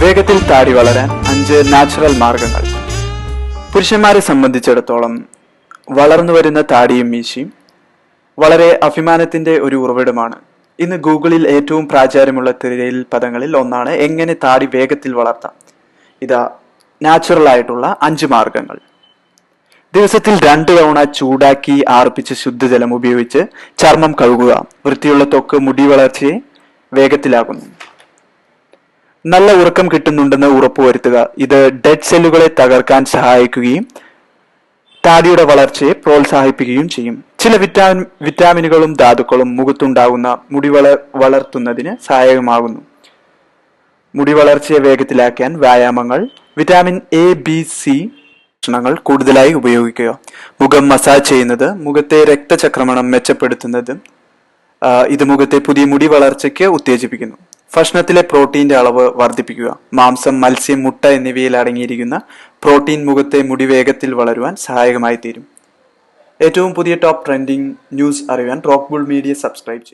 വേഗത്തിൽ താടി വളരാൻ അഞ്ച് നാച്ചുറൽ മാർഗങ്ങൾ. പുരുഷന്മാരെ സംബന്ധിച്ചിടത്തോളം വളർന്നു വരുന്ന താടിയും മീശയും വളരെ അഭിമാനത്തിന്റെ ഒരു ഉറവിടമാണ്. ഇന്ന് ഗൂഗിളിൽ ഏറ്റവും പ്രാചാര്യമുള്ള തിരയൽ പദങ്ങളിൽ ഒന്നാണ് എങ്ങനെ താടി വേഗത്തിൽ വളർത്താം. ഇതാ നാച്ചുറൽ ആയിട്ടുള്ള അഞ്ച് മാർഗങ്ങൾ. ദിവസത്തിൽ രണ്ട് തവണ ചൂടാക്കി ആർപ്പിച്ച് ശുദ്ധജലം ഉപയോഗിച്ച് ചർമ്മം കഴുകുക വൃത്തിയുള്ള തൊക്ക് മുടി വളർച്ചയെ വേഗത്തിലാക്കുന്നു. നല്ല ഉറക്കം കിട്ടുന്നുണ്ടെന്ന് ഉറപ്പുവരുത്തുക. ഇത് ഡെഡ് സെല്ലുകളെ തകർക്കാൻ സഹായിക്കുകയും താടിയുടെ വളർച്ചയെ പ്രോത്സാഹിപ്പിക്കുകയും ചെയ്യും. ചില വിറ്റാമിൻ വിറ്റാമിനുകളും ധാതുക്കളും മുഖത്തുണ്ടാകുന്ന മുടി വള വളർത്തുന്നതിന് സഹായകമാകുന്നു. മുടി വളർച്ചയെ വേഗത്തിലാക്കാൻ വ്യായാമങ്ങൾ വിറ്റാമിൻ എ ബി സി ഭക്ഷണങ്ങൾ കൂടുതലായി ഉപയോഗിക്കുക. മുഖം മസാജ് ചെയ്യുന്നത് മുഖത്തെ രക്തചക്രമണം മെച്ചപ്പെടുത്തുന്നതും ഇത് മുഖത്തെ പുതിയ മുടി വളർച്ചയ്ക്ക് ഉത്തേജിപ്പിക്കുന്നു. ഭക്ഷണത്തിലെ പ്രോട്ടീന്റെ അളവ് വർദ്ധിപ്പിക്കുക. മാംസം മത്സ്യം മുട്ട എന്നിവയിൽ അടങ്ങിയിരിക്കുന്ന പ്രോട്ടീൻ മുഖത്തെ മുടി വേഗത്തിൽ വളരുവാൻ സഹായകമായി തീരും ഏറ്റവും പുതിയ ടോപ്പ് ട്രെൻഡിംഗ് ന്യൂസ് അറിയാൻ റോക്ക് ബുൾ മീഡിയ സബ്സ്ക്രൈബ് ചെയ്യും